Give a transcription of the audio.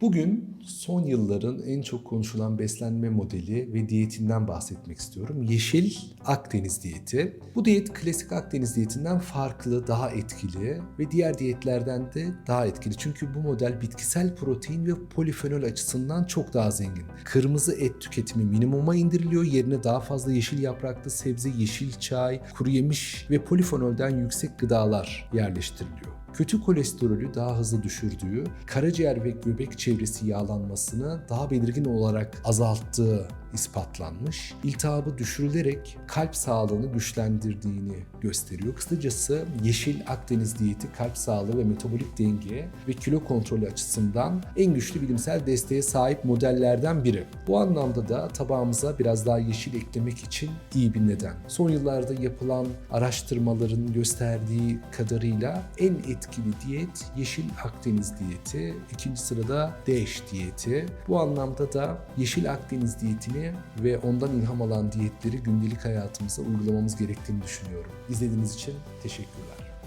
Bugün son yılların en çok konuşulan beslenme modeli ve diyetinden bahsetmek istiyorum. Yeşil Akdeniz diyeti. Bu diyet klasik Akdeniz diyetinden farklı, daha etkili ve diğer diyetlerden de daha etkili. Çünkü bu model bitkisel protein ve polifenol açısından çok daha zengin. Kırmızı et tüketimi minimuma indiriliyor. Yerine daha fazla yeşil yapraklı sebze, yeşil çay, kuru yemiş ve polifenolden yüksek gıdalar yerleştiriliyor kötü kolesterolü daha hızlı düşürdüğü, karaciğer ve göbek çevresi yağlanmasını daha belirgin olarak azalttığı ispatlanmış. İltihabı düşürülerek kalp sağlığını güçlendirdiğini gösteriyor. Kısacası Yeşil Akdeniz diyeti kalp sağlığı ve metabolik denge ve kilo kontrolü açısından en güçlü bilimsel desteğe sahip modellerden biri. Bu anlamda da tabağımıza biraz daha yeşil eklemek için iyi bir neden. Son yıllarda yapılan araştırmaların gösterdiği kadarıyla en etkili diyet Yeşil Akdeniz diyeti. İkinci sırada DASH diyeti. Bu anlamda da Yeşil Akdeniz diyetini ve ondan ilham alan diyetleri gündelik hayatımıza uygulamamız gerektiğini düşünüyorum. İzlediğiniz için teşekkürler.